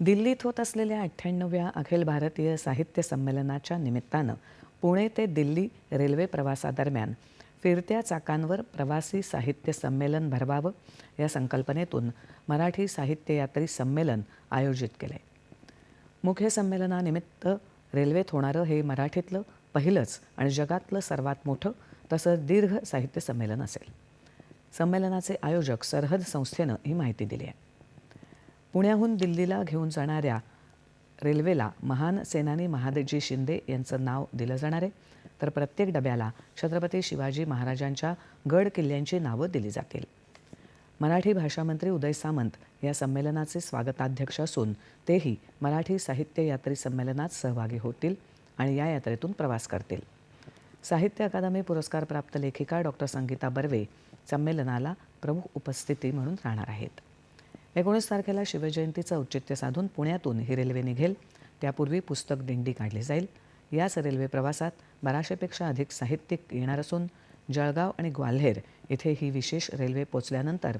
दिल्लीत होत असलेल्या अठ्ठ्याण्णव्या अखिल भारतीय साहित्य संमेलनाच्या निमित्तानं पुणे ते दिल्ली रेल्वे प्रवासादरम्यान फिरत्या चाकांवर प्रवासी साहित्य संमेलन भरवावं या संकल्पनेतून मराठी साहित्य यात्री संमेलन आयोजित केलं. आहे मुख्य संमेलनानिमित्त रेल्वेत होणारं हे मराठीतलं पहिलंच आणि जगातलं सर्वात मोठं तसंच दीर्घ साहित्य संमेलन असेल. संमेलनाचे आयोजक सरहद संस्थेनं ही माहिती दिली आहे. पुण्याहून दिल्लीला घेऊन जाणाऱ्या रेल्वेला महान सेनानी महादजी शिंदे यांचं नाव दिलं जाणार आहे. तर प्रत्येक डब्याला छत्रपती शिवाजी महाराजांच्या गड किल्ल्यांची नावं दिली जातील. मराठी भाषा मंत्री उदय सामंत या संमेलनाचे स्वागताध्यक्ष असून तेही मराठी साहित्य यात्री संमेलनात सहभागी होतील आणि या यात्रेतून प्रवास करतील. साहित्य अकादमी पुरस्कार प्राप्त लेखिका डॉक्टर संगीता बर्वे संमेलनाला प्रमुख उपस्थिती म्हणून राहणार आहेत. एकोणीस तारखेला शिवजयंतीचं औचित्य साधून पुण्यातून ही रेल्वे निघेल. त्यापूर्वी पुस्तक दिंडी काढली जाईल. याच रेल्वे प्रवासात बाराशेपेक्षा अधिक साहित्यिक येणार असून जळगाव आणि ग्वाल्हेर इथे ही विशेष रेल्वे पोचल्यानंतर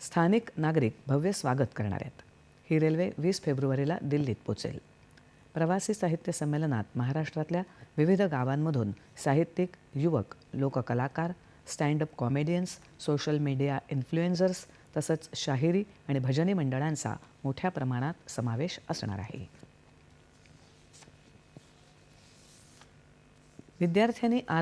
स्थानिक नागरिक भव्य स्वागत करणार आहेत. ही रेल्वे वीस फेब्रुवारीला दिल्लीत पोचेल. प्रवासी साहित्य संमेलनात महाराष्ट्रातल्या विविध गावांमधून साहित्यिक युवक लोककलाकार stand up comedians social media influencers तसंच शाहिरी आणि भजनी मंडळांचा मोठ्या प्रमाणात समावेश असणार आहे. विद्यार्थ्यांनी